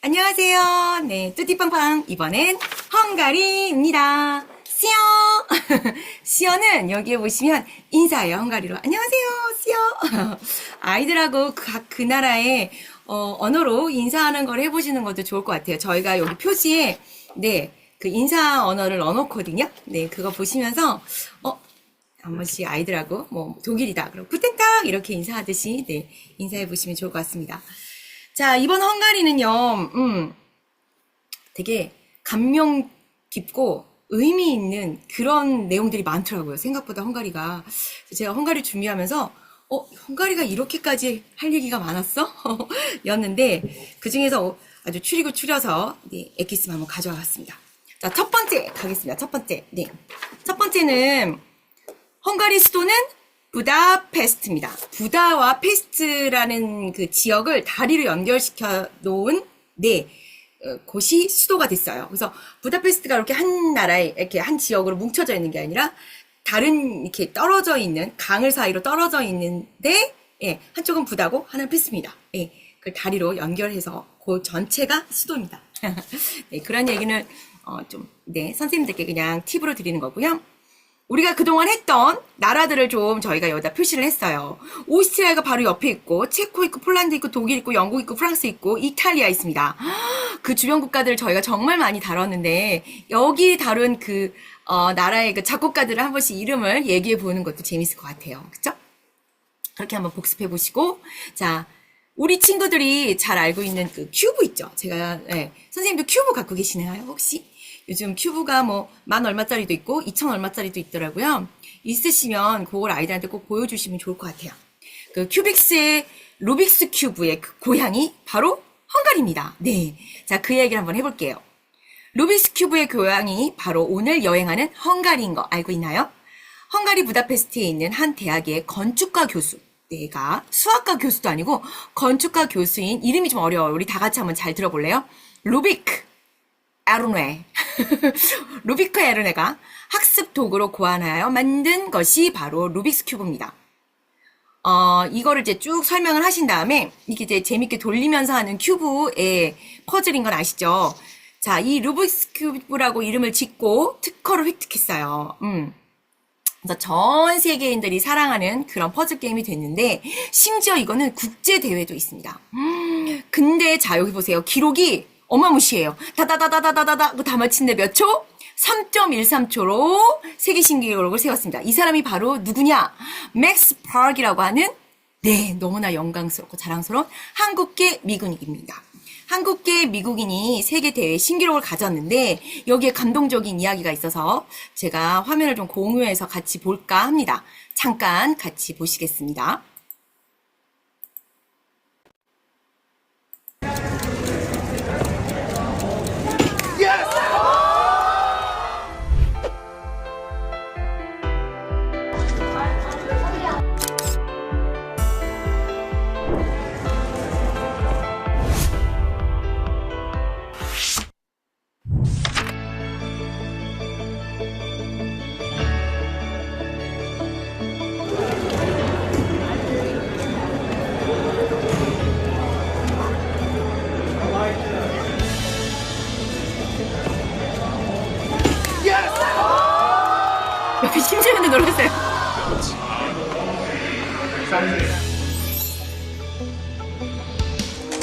안녕하세요. 네, 뚜띠빵빵. 이번엔 헝가리입니다. 시어! 시어는 여기에 보시면 인사예요, 헝가리로. 안녕하세요, 시어! 아이들하고 각 그 나라의 어, 언어로 인사하는 걸 해보시는 것도 좋을 것 같아요. 저희가 여기 표지에, 네, 그 인사 언어를 넣어놓거든요. 네, 그거 보시면서, 어, 한 번씩 아이들하고, 뭐, 독일이다. 그럼 구텐탁! 이렇게 인사하듯이, 네, 인사해 보시면 좋을 것 같습니다. 자, 이번 헝가리는요, 음, 되게 감명 깊고 의미 있는 그런 내용들이 많더라고요. 생각보다 헝가리가. 제가 헝가리 준비하면서, 어, 헝가리가 이렇게까지 할 얘기가 많았어? 였는데, 그 중에서 아주 추리고 추려서, 네, 엑기스만 한번 가져와 봤습니다. 자, 첫 번째 가겠습니다. 첫 번째. 네. 첫 번째는, 헝가리 수도는 부다페스트입니다. 부다와 페스트라는 그 지역을 다리로 연결시켜 놓은 네 어, 곳이 수도가 됐어요. 그래서 부다페스트가 이렇게 한 나라에 이렇게 한 지역으로 뭉쳐져 있는 게 아니라 다른 이렇게 떨어져 있는 강을 사이로 떨어져 있는데 예, 한쪽은 부다고 하나는 페스트입니다. 예, 그 다리로 연결해서 그 전체가 수도입니다. 네, 그런 얘기는 어, 좀 네, 선생님들께 그냥 팁으로 드리는 거고요. 우리가 그동안 했던 나라들을 좀 저희가 여기다 표시를 했어요. 오스트리아가 바로 옆에 있고, 체코 있고, 폴란드 있고, 독일 있고, 영국 있고, 프랑스 있고, 이탈리아 있습니다. 그 주변 국가들을 저희가 정말 많이 다뤘는데, 여기 다룬 그, 어, 나라의 그 작곡가들을 한 번씩 이름을 얘기해 보는 것도 재밌을 것 같아요. 그쵸? 그렇게 한번 복습해 보시고, 자, 우리 친구들이 잘 알고 있는 그 큐브 있죠? 제가, 예, 선생님도 큐브 갖고 계시나요, 혹시? 요즘 큐브가 뭐, 만 얼마짜리도 있고, 이천 얼마짜리도 있더라고요. 있으시면 그걸 아이들한테 꼭 보여주시면 좋을 것 같아요. 그 큐빅스의 루빅스 큐브의 그 고향이 바로 헝가리입니다. 네. 자, 그 얘기를 한번 해볼게요. 루빅스 큐브의 고향이 바로 오늘 여행하는 헝가리인 거 알고 있나요? 헝가리 부다페스트에 있는 한 대학의 건축가 교수. 내가 수학과 교수도 아니고 건축가 교수인 이름이 좀 어려워요. 우리 다 같이 한번 잘 들어볼래요? 루비크 에르네. 루비크 에르네가 학습 도구로 고안하여 만든 것이 바로 루빅스 큐브입니다. 어, 이거를 이제 쭉 설명을 하신 다음에 이게 이제 재밌게 돌리면서 하는 큐브의 퍼즐인 건 아시죠? 자, 이 루빅스 큐브라고 이름을 짓고 특허를 획득했어요. 음. 그래서 전 세계인들이 사랑하는 그런 퍼즐 게임이 됐는데 심지어 이거는 국제 대회도 있습니다. 음, 근데 자 여기 보세요. 기록이 어마무시해요. 다다다다다다다다 다 마친데 몇 초? 3.13초로 세계 신기록을 세웠습니다. 이 사람이 바로 누구냐? 맥스 파크이라고 하는 네, 너무나 영광스럽고 자랑스러운 한국계 미군입니다. 한국계 미국인이 세계 대회 신기록을 가졌는데 여기에 감동적인 이야기가 있어서 제가 화면을 좀 공유해서 같이 볼까 합니다. 잠깐 같이 보시겠습니다. Amazing.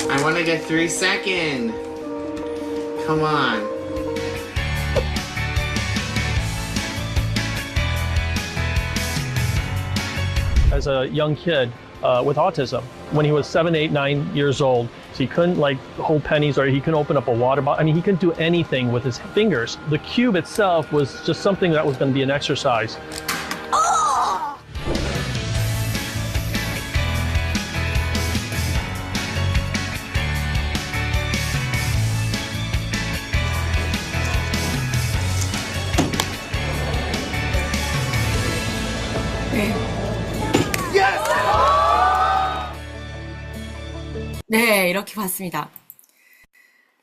I wanted get three second. Come on. As a young kid uh, with autism, when he was seven, eight, nine years old, so he couldn't like hold pennies or he couldn't open up a water bottle. I mean, he couldn't do anything with his fingers. The cube itself was just something that was going to be an exercise. 이렇게 봤습니다.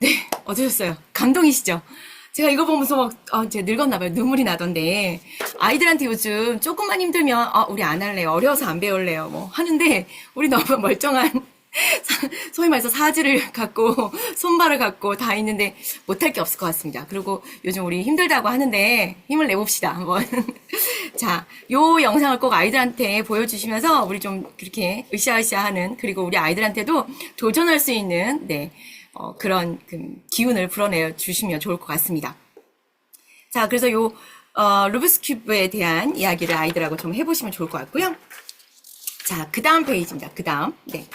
네, 어떠셨어요? 감동이시죠? 제가 이거 보면서 막, 아, 제가 늙었나봐요. 눈물이 나던데. 아이들한테 요즘 조금만 힘들면, 아, 우리 안 할래요. 어려워서 안 배울래요. 뭐 하는데, 우리 너무 멀쩡한 소위 말해서 사지를 갖고 손발을 갖고 다 있는데 못할 게 없을 것 같습니다. 그리고 요즘 우리 힘들다고 하는데 힘을 내봅시다 한번. 자, 요 영상을 꼭 아이들한테 보여주시면서 우리 좀 그렇게 으쌰으쌰하는 그리고 우리 아이들한테도 도전할 수 있는 네 어, 그런 그 기운을 불어내 주시면 좋을 것 같습니다. 자, 그래서 요 어, 루브스 큐브에 대한 이야기를 아이들하고 좀 해보시면 좋을 것 같고요. 자, 그 다음 페이지입니다. 그 다음. 네.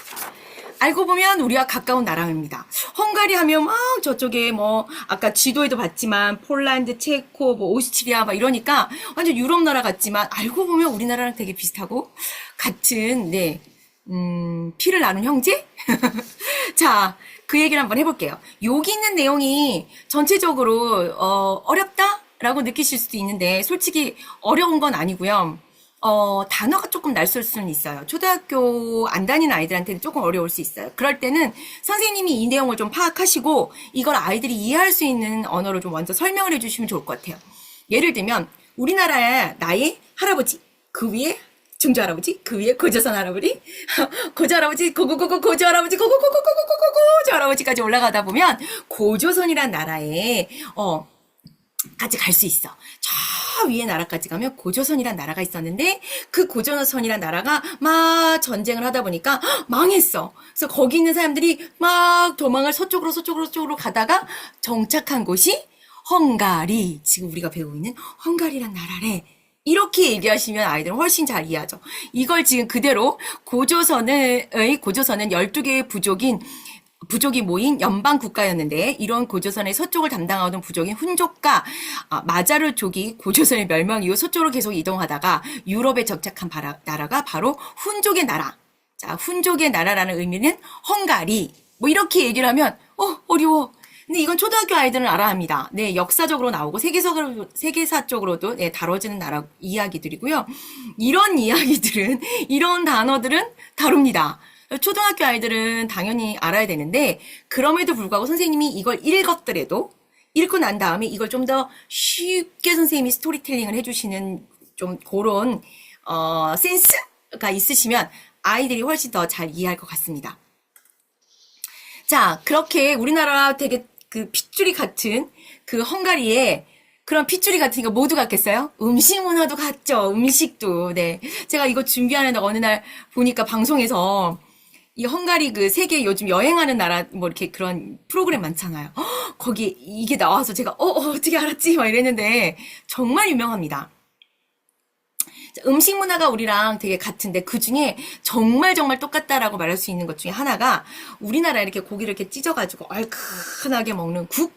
알고 보면 우리와 가까운 나라입니다. 헝가리 하면 막 저쪽에 뭐 아까 지도에도 봤지만 폴란드, 체코, 뭐 오스트리아 막 이러니까 완전 유럽 나라 같지만 알고 보면 우리나라랑 되게 비슷하고 같은 네. 음, 피를 나눈 형제? 자, 그 얘기를 한번 해볼게요. 여기 있는 내용이 전체적으로, 어, 어렵다? 라고 느끼실 수도 있는데, 솔직히 어려운 건 아니고요. 어, 단어가 조금 낯설 수는 있어요. 초등학교 안 다니는 아이들한테는 조금 어려울 수 있어요. 그럴 때는 선생님이 이 내용을 좀 파악하시고, 이걸 아이들이 이해할 수 있는 언어로 좀 먼저 설명을 해주시면 좋을 것 같아요. 예를 들면, 우리나라의 나의 할아버지, 그 위에 중조 할아버지, 그 위에 고조선 할아버지, 고조 할아버지, 고고고고 고조 할아버지, 고고고고고고고고 고조 할아버지까지 올라가다 보면 고조선이란 나라에 어 까지 갈 수 있어. 저 위에 나라까지 가면 고조선이란 나라가 있었는데 그 고조선이란 나라가 막 전쟁을 하다 보니까 망했어. 그래서 거기 있는 사람들이 막 도망을 서쪽으로 서쪽으로 서쪽으로 가다가 정착한 곳이 헝가리. 지금 우리가 배우고 있는 헝가리란 나라래. 이렇게 얘기하시면 아이들은 훨씬 잘 이해하죠. 이걸 지금 그대로 고조선의 고조선은 12개의 부족인 부족이 모인 연방 국가였는데 이런 고조선의 서쪽을 담당하던 부족인 훈족과 아, 마자르족이 고조선의 멸망 이후 서쪽으로 계속 이동하다가 유럽에 정착한 바라- 나라가 바로 훈족의 나라. 자, 훈족의 나라라는 의미는 헝가리. 뭐 이렇게 얘기를 하면 어 어려워. 근데 이건 초등학교 아이들은 알아야 합니다. 네, 역사적으로 나오고 세계사적으로, 세계사적으로도 네, 다뤄지는 나라 이야기들이고요. 이런 이야기들은, 이런 단어들은 다룹니다. 초등학교 아이들은 당연히 알아야 되는데, 그럼에도 불구하고 선생님이 이걸 읽었더라도, 읽고 난 다음에 이걸 좀 더 쉽게 선생님이 스토리텔링을 해주시는 좀 그런, 어, 센스가 있으시면 아이들이 훨씬 더 잘 이해할 것 같습니다. 자, 그렇게 우리나라 되게 그 핏줄이 같은 그 헝가리에 그런 핏줄이 같으니까 모두 같겠어요? 음식 문화도 같죠. 음식도. 네. 제가 이거 준비하는데 어느 날 보니까 방송에서 이 헝가리 그 세계 요즘 여행하는 나라 뭐 이렇게 그런 프로그램 많잖아요. 헉, 거기 이게 나와서 제가 어, 어 어떻게 알았지? 막 이랬는데 정말 유명합니다. 자, 음식 문화가 우리랑 되게 같은데 그 중에 정말 정말 똑같다라고 말할 수 있는 것 중에 하나가 우리나라 이렇게 고기를 이렇게 찢어가지고 얼큰하게 먹는 국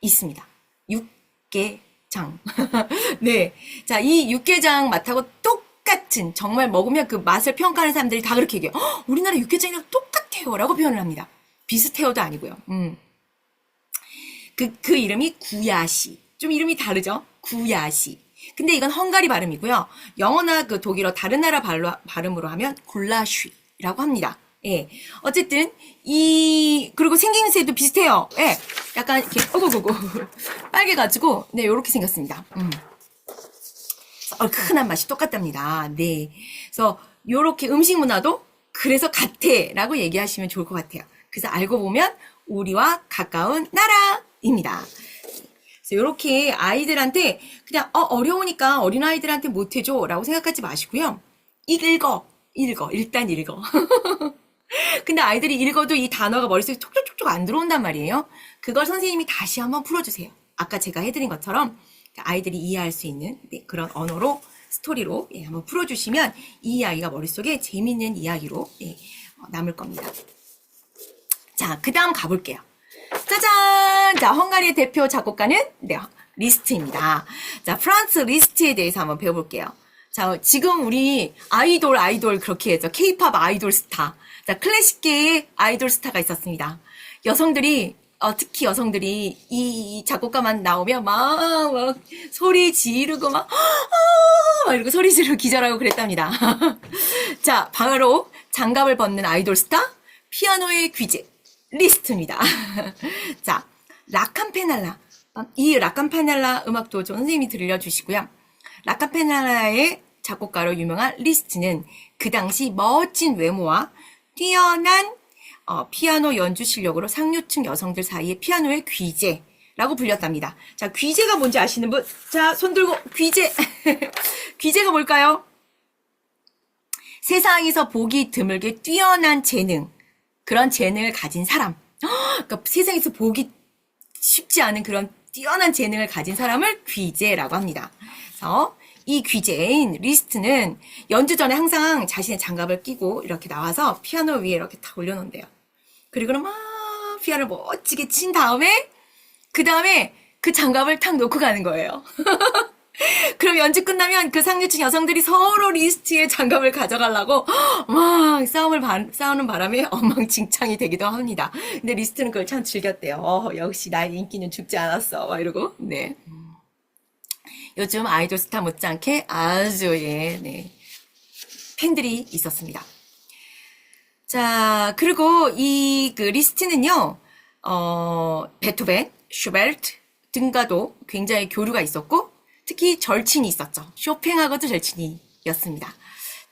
있습니다. 육개장. 네. 자, 이 육개장 맛하고 똑 같은 정말 먹으면 그 맛을 평가하는 사람들이 다 그렇게 얘기해요. "헉, 우리나라 육개장이랑 똑같아요. 라고 표현을 합니다. 비슷해요도 아니고요. 음. 그, 그 이름이 구야시. 좀 이름이 다르죠? 구야시. 근데 이건 헝가리 발음이고요. 영어나 그 독일어 다른 나라 발로, 발음으로 하면 굴라쉬라고 합니다. 예. 어쨌든, 이, 그리고 생김새도 비슷해요. 예. 약간 이렇게, 어구구구. 빨개 가지고, 네, 요렇게 생겼습니다. 음. 얼큰한 맛이 똑같답니다. 네. 그래서 요렇게 음식 문화도 그래서 같애라고 얘기하시면 좋을 것 같아요. 그래서 알고 보면 우리와 가까운 나라입니다. 이렇게 아이들한테 그냥 어, 어려우니까 어린 아이들한테 못 해줘 라고 생각하지 마시고요. 읽어, 읽어, 일단 읽어. 근데 아이들이 읽어도 이 단어가 머릿속에 촉촉촉촉 안 들어온단 말이에요. 그걸 선생님이 다시 한번 풀어주세요. 아까 제가 해드린 것처럼 아이들이 이해할 수 있는 네, 그런 언어로 스토리로 예, 한번 풀어주시면 이 이야기가 머릿속에 재밌는 이야기로 예, 어, 남을 겁니다. 자, 그 다음 가볼게요. 짜잔! 자, 헝가리의 대표 작곡가는 네, 리스트입니다. 자, 프란츠 리스트에 대해서 한번 배워볼게요. 자, 지금 우리 아이돌 아이돌 그렇게 해서 케이팝 아이돌 스타. 자, 클래식계의 아이돌 스타가 있었습니다. 여성들이 어, 특히 여성들이 이, 이 작곡가만 나오면 막, 막 소리 지르고 막, 아, 막 이러고 소리 지르고 기절하고 그랬답니다. 자, 바로 장갑을 벗는 아이돌 스타, 피아노의 귀재, 리스트입니다. 자, 라캄페날라. 이 라캄페날라 음악도 저 선생님이 들려주시고요. 라캄페날라의 작곡가로 유명한 리스트는 그 당시 멋진 외모와 뛰어난 어, 피아노 연주 실력으로 상류층 여성들 사이에 피아노의 귀재 라고 불렸답니다. 자, 귀재가 뭔지 아시는 분? 자, 손 들고 귀재. 귀재가 뭘까요? 세상에서 보기 드물게 뛰어난 재능, 그런 재능을 가진 사람. 그러니까 세상에서 보기 쉽지 않은 그런 뛰어난 재능을 가진 사람을 귀재라고 합니다. 그래서 이 귀재인 리스트는 연주 전에 항상 자신의 장갑을 끼고 이렇게 나와서 피아노 위에 이렇게 탁 올려놓는데요. 그리고 막 피아노를 멋지게 친 다음에 그 다음에 그 장갑을 탁 놓고 가는 거예요. 그럼 연주 끝나면 그 상류층 여성들이 서로 리스트에 장갑을 가져가려고 막 싸움을 바, 싸우는 바람에 엉망진창이 되기도 합니다. 근데 리스트는 그걸 참 즐겼대요. 어, 역시 나의 인기는 죽지 않았어. 막 이러고 네. 요즘 아이돌 스타 못지않게 아주 예, 네. 팬들이 있었습니다. 자, 그리고 이 그 리스트는요, 어, 베토벤, 슈베르트 등과도 굉장히 교류가 있었고, 특히 절친이 있었죠. 쇼팽하고도 절친이었습니다.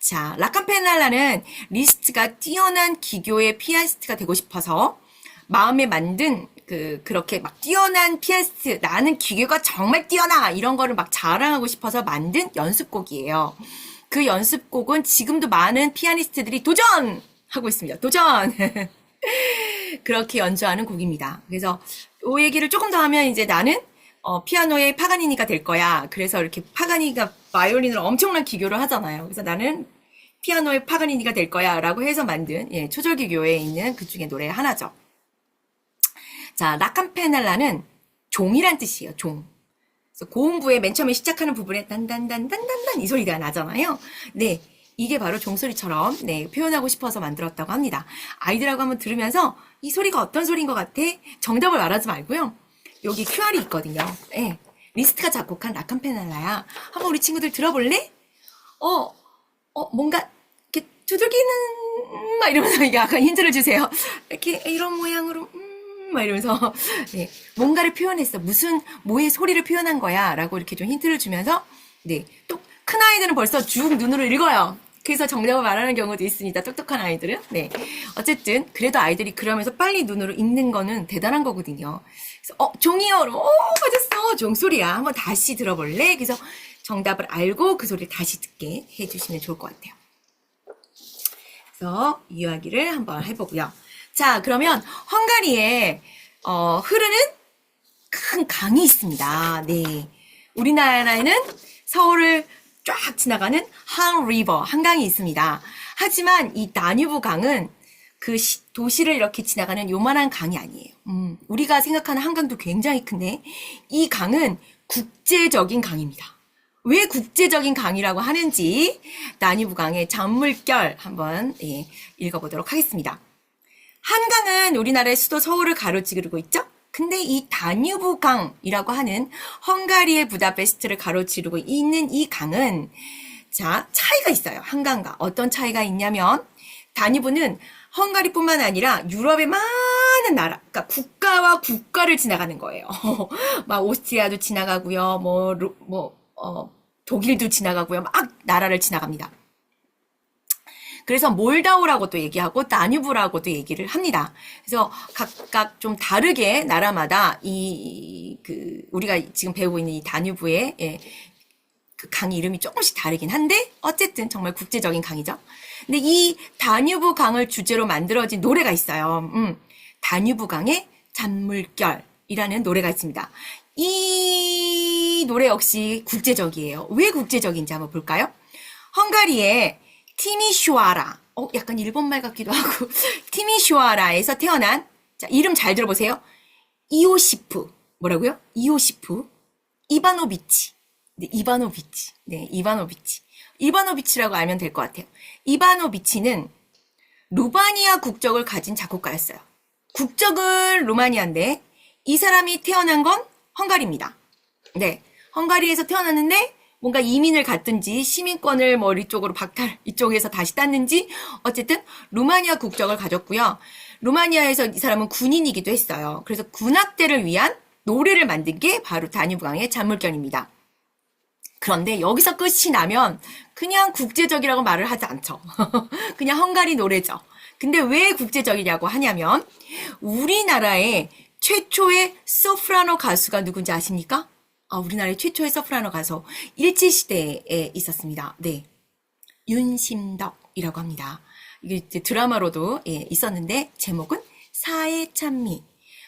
자, 라캄페날라는 리스트가 뛰어난 기교의 피아니스트가 되고 싶어서 마음에 만든 그 그렇게 막 뛰어난 피아니스트 나는 기교가 정말 뛰어나 이런 거를 막 자랑하고 싶어서 만든 연습곡이에요. 그 연습곡은 지금도 많은 피아니스트들이 도전 하고 있습니다. 도전. 그렇게 연주하는 곡입니다. 그래서 이 얘기를 조금 더 하면 이제 나는 어, 피아노의 파가니니가 될 거야. 그래서 이렇게 파가니가 바이올린을 엄청난 기교를 하잖아요. 그래서 나는 피아노의 파가니니가 될 거야. 라고 해서 만든 예, 초절기교에 있는 그 중에 노래 하나죠. 자, 라캄페날라는 종이란 뜻이에요. 종. 그래서 고음부의 맨 처음에 시작하는 부분에 단단단단단단 이 소리가 나잖아요. 네. 이게 바로 종소리처럼 네, 표현하고 싶어서 만들었다고 합니다. 아이들하고 한번 들으면서 이 소리가 어떤 소리인 것 같아? 정답을 말하지 말고요. 여기 QR이 있거든요. 네. 리스트가 작곡한 라캄페날라야. 한번 우리 친구들 들어볼래? 어, 어, 뭔가 이렇게 두들기는 음, 막 이러면서 이게 약간 힌트를 주세요. 이렇게 이런 모양으로 음, 막 이러면서 네, 뭔가를 표현했어. 무슨 뭐의 소리를 표현한 거야라고 이렇게 좀 힌트를 주면서 네, 또 큰 아이들은 벌써 쭉 눈으로 읽어요. 그래서 정답을 말하는 경우도 있습니다. 똑똑한 아이들은. 네. 어쨌든 그래도 아이들이 그러면서 빨리 눈으로 읽는 거는 대단한 거거든요. 그래서 어, 종이요. 그러면 어, 맞았어. 종소리야. 한번 다시 들어볼래? 그래서 정답을 알고 그 소리를 다시 듣게 해 주시면 좋을 것 같아요. 그래서 이야기를 한번 해보고요. 자, 그러면 헝가리에 어, 흐르는 큰 강이 있습니다. 네. 우리나라에는 서울을 쫙 지나가는 한 리버, 한강이 있습니다. 하지만 이 다뉴브 강은 그 시- 도시를 이렇게 지나가는 요만한 강이 아니에요. 음, 우리가 생각하는 한강도 굉장히 큰데 이 강은 국제적인 강입니다. 왜 국제적인 강이라고 하는지 다뉴브 강의 잔물결 한번 예, 읽어보도록 하겠습니다. 한강은 우리나라의 수도 서울을 가로지르고 있죠? 근데 이 다뉴브 강이라고 하는 헝가리의 부다페스트를 가로지르고 있는 이 강은 자, 차이가 있어요. 한강과. 어떤 차이가 있냐면 다뉴브는 헝가리뿐만 아니라 유럽의 많은 나라, 그러니까 국가와 국가를 지나가는 거예요. 막 오스트리아도 지나가고요. 뭐, 로- 뭐, 어, 독일도 지나가고요. 막 나라를 지나갑니다. 그래서 몰다오라고도 얘기하고 다뉴브라고도 얘기를 합니다. 그래서 각각 좀 다르게 나라마다 이 그 우리가 지금 배우고 있는 이 다뉴브의 예, 그강 이름이 조금씩 다르긴 한데 어쨌든 정말 국제적인 강이죠. 근데 이 다뉴브 강을 주제로 만들어진 노래가 있어요. 음, 다뉴브 강의 잔물결이라는 노래가 있습니다. 이 노래 역시 국제적이에요. 왜 국제적인지 한번 볼까요? 헝가리의 티미슈아라. 어, 약간 일본말 같기도 하고. 티미슈아라에서 태어난, 자, 이름 잘 들어보세요. 이오시프. 뭐라고요? 이오시프. 이바노비치. 네, 이바노비치. 네, 이바노비치. 이바노비치라고 알면 될 것 같아요. 이바노비치는 루마니아 국적을 가진 작곡가였어요. 국적은 루마니아인데, 이 사람이 태어난 건 헝가리입니다. 네. 헝가리에서 태어났는데 뭔가 이민을 갔든지 시민권을 뭐 이쪽으로 박탈 이쪽에서 다시 땄는지 어쨌든 루마니아 국적을 가졌고요. 루마니아에서 이 사람은 군인이기도 했어요. 그래서 군악대를 위한 노래를 만든 게 바로 다뉴브강의 잔물결입니다. 그런데 여기서 끝이 나면 그냥 국제적이라고 말을 하지 않죠. 그냥 헝가리 노래죠. 근데 왜 국제적이냐고 하냐면 우리나라의 최초의 소프라노 가수가 누군지 아십니까? 아, 우리나라의 최초의 소프라노 가수 일제시대에 있었습니다. 네. 윤심덕이라고 합니다. 이게 드라마로도 예, 있었는데 제목은 사의 찬미.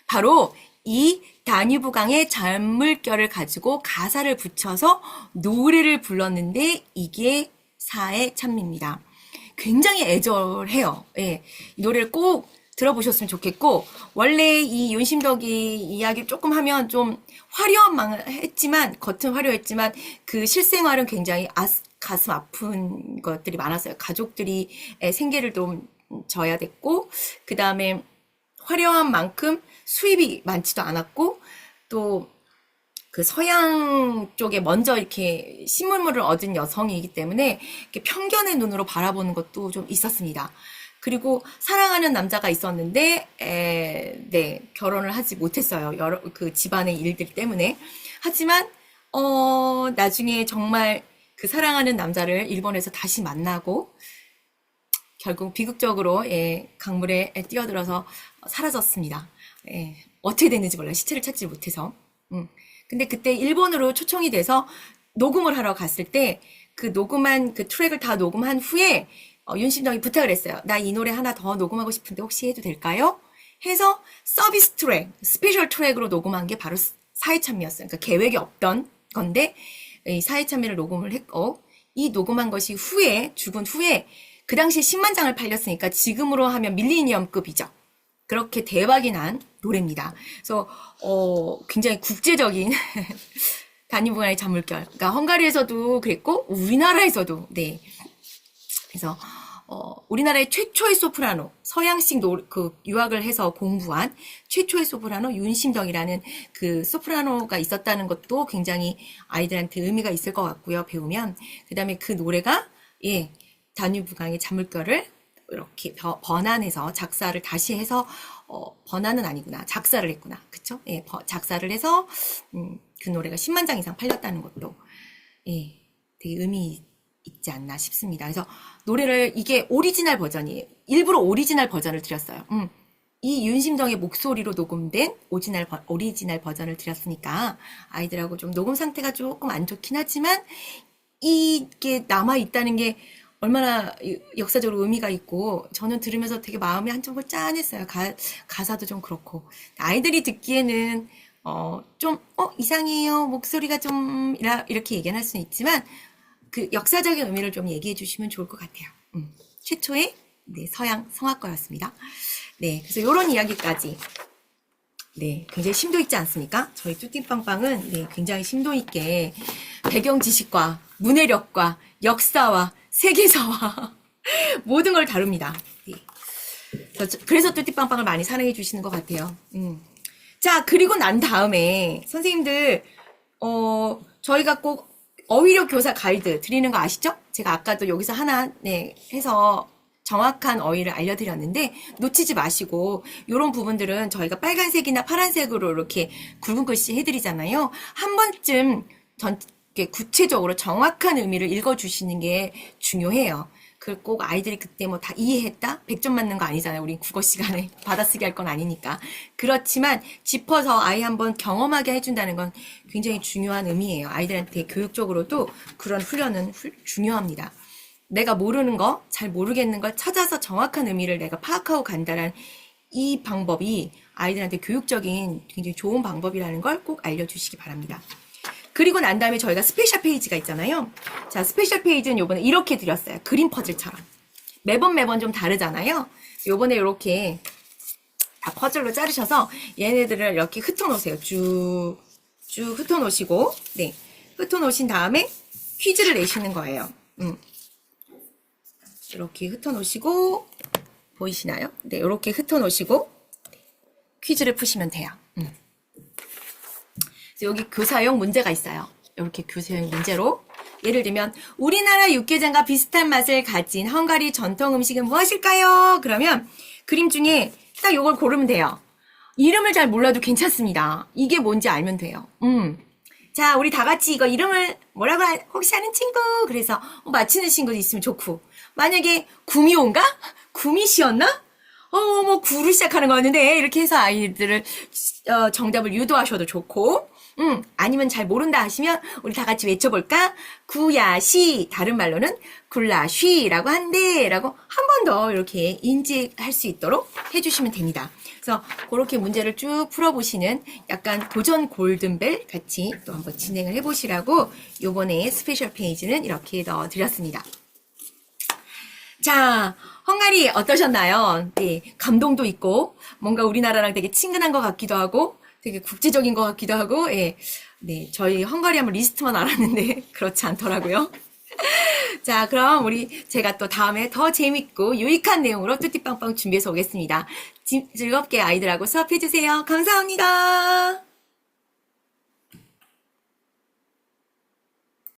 바로 이 다뉴브강의 잔물결을 가지고 가사를 붙여서 노래를 불렀는데 이게 사의 찬미입니다. 굉장히 애절해요. 예. 이 노래를 꼭 들어보셨으면 좋겠고, 원래 이 윤심덕이 이야기를 조금 하면 좀 화려한 망을 했지만, 겉은 화려했지만, 그 실생활은 굉장히 아, 가슴 아픈 것들이 많았어요. 가족들이 의 생계를 좀 져야 됐고, 그 다음에 화려한 만큼 수입이 많지도 않았고, 또 그 서양 쪽에 먼저 이렇게 신문물을 얻은 여성이기 때문에 이렇게 편견의 눈으로 바라보는 것도 좀 있었습니다. 그리고 사랑하는 남자가 있었는데, 에, 네, 결혼을 하지 못했어요. 여러, 그 집안의 일들 때문에. 하지만, 어, 나중에 정말 그 사랑하는 남자를 일본에서 다시 만나고, 결국 비극적으로, 예, 강물에 뛰어들어서 사라졌습니다. 예, 어떻게 됐는지 몰라요. 시체를 찾지 못해서. 음. 근데 그때 일본으로 초청이 돼서 녹음을 하러 갔을 때 그 녹음한 그 트랙을 다 녹음한 후에 어, 윤심정이 부탁을 했어요. 나 이 노래 하나 더 녹음하고 싶은데 혹시 해도 될까요? 해서 서비스 트랙, 스페셜 트랙으로 녹음한 게 바로 사회참미였어요. 그러니까 계획이 없던 건데 이 사회참미를 녹음을 했고 이 녹음한 것이 후에 죽은 후에 그 당시에 10만 장을 팔렸으니까 지금으로 하면 밀리니엄급이죠. 그렇게 대박이 난 노래입니다. 그래서 어, 굉장히 국제적인 다니브간의 잔물결. 그러니까 헝가리에서도 그랬고 우리나라에서도 네. 그래서 어, 우리나라의 최초의 소프라노 서양식 노, 그 유학을 해서 공부한 최초의 소프라노 윤심덕이라는 그 소프라노가 있었다는 것도 굉장히 아이들한테 의미가 있을 것 같고요. 배우면 그다음에 그 노래가 예 다뉴브강의 잔물결을 이렇게 벼- 번안해서 작사를 다시 해서 어, 번안은 아니구나 작사를 했구나 그쵸? 예, 버- 작사를 해서 음, 그 노래가 10만 장 이상 팔렸다는 것도 예, 되게 의미 있지 않나 싶습니다. 그래서 노래를 이게 오리지널 버전이에요. 일부러 오리지널 버전을 드렸어요. 음, 이 윤심정의 목소리로 녹음된 오리지널, 버- 오리지널 버전을 드렸으니까 아이들하고 좀 녹음 상태가 조금 안 좋긴 하지만 이게 남아 있다는 게 얼마나 이- 역사적으로 의미가 있고 저는 들으면서 되게 마음이 한쪽을 짠했어요. 가, 가사도 좀 그렇고 아이들이 듣기에는 어, 좀, 어, 이상해요. 목소리가 좀, 이렇게 얘기는 할 수는 있지만, 그 역사적인 의미를 좀 얘기해 주시면 좋을 것 같아요. 음, 최초의 네, 서양 성악가였습니다. 네, 그래서 이런 이야기까지 네, 굉장히 심도 있지 않습니까? 저희 뚜띠빵빵은 네, 굉장히 심도 있게 배경 지식과 문해력과 역사와 세계사와 모든 걸 다룹니다. 네. 그래서, 그래서 뚜띠빵빵을 많이 사랑해 주시는 것 같아요. 음. 자, 그리고 난 다음에 선생님들 어, 저희가 꼭 어휘력 교사 가이드 드리는 거 아시죠? 제가 아까도 여기서 하나 네, 해서 정확한 어휘를 알려드렸는데 놓치지 마시고 이런 부분들은 저희가 빨간색이나 파란색으로 이렇게 굵은 글씨 해드리잖아요. 한 번쯤 전 구체적으로 정확한 의미를 읽어주시는 게 중요해요. 그 꼭 아이들이 그때 뭐 다 이해했다? 100점 맞는 거 아니잖아요. 우리 국어 시간에 받아쓰기 할 건 아니니까. 그렇지만 짚어서 아이 한번 경험하게 해준다는 건 굉장히 중요한 의미예요. 아이들한테 교육적으로도 그런 훈련은 훌- 중요합니다. 내가 모르는 거, 잘 모르겠는 걸 찾아서 정확한 의미를 내가 파악하고 간다는 이 방법이 아이들한테 교육적인 굉장히 좋은 방법이라는 걸 꼭 알려주시기 바랍니다. 그리고 난 다음에 저희가 스페셜 페이지가 있잖아요. 자, 스페셜 페이지는 요번에 이렇게 드렸어요. 그림 퍼즐처럼. 매번 매번 좀 다르잖아요. 요번에 이렇게 다 퍼즐로 자르셔서 얘네들을 이렇게 흩어 놓으세요. 쭉, 쭉 흩어 놓으시고, 네. 흩어 놓으신 다음에 퀴즈를 내시는 거예요. 음. 이렇게 흩어 놓으시고, 보이시나요? 네, 이렇게 흩어 놓으시고, 퀴즈를 푸시면 돼요. 여기 교사용 문제가 있어요. 이렇게 교사용 문제로. 예를 들면, 우리나라 육개장과 비슷한 맛을 가진 헝가리 전통 음식은 무엇일까요? 그러면 그림 중에 딱 이걸 고르면 돼요. 이름을 잘 몰라도 괜찮습니다. 이게 뭔지 알면 돼요. 음. 자, 우리 다 같이 이거 이름을 뭐라고 하- 혹시 아는 친구? 그래서 어, 맞히는 친구도 있으면 좋고, 만약에 구미호인가? 구미시였나? 어, 뭐, 구로 시작하는 거였는데, 이렇게 해서 아이들을, 어, 정답을 유도하셔도 좋고, 음, 아니면 잘 모른다 하시면, 우리 다 같이 외쳐볼까? 구야시, 다른 말로는 굴라쉬라고 한대, 라고 한 번 더 이렇게 인지할 수 있도록 해주시면 됩니다. 그래서 그렇게 문제를 쭉 풀어보시는 약간 도전 골든벨 같이 또 한번 진행을 해보시라고 요번에 스페셜 페이지는 이렇게 넣어드렸습니다. 자, 헝가리 어떠셨나요? 네, 감동도 있고, 뭔가 우리나라랑 되게 친근한 것 같기도 하고, 되게 국제적인 것 같기도 하고, 예. 네, 저희 헝가리 하면 리스트만 알았는데, 그렇지 않더라고요. 자, 그럼 우리 제가 또 다음에 더 재밌고 유익한 내용으로 뚜띠빵빵 준비해서 오겠습니다. 지- 즐겁게 아이들하고 수업해주세요. 감사합니다.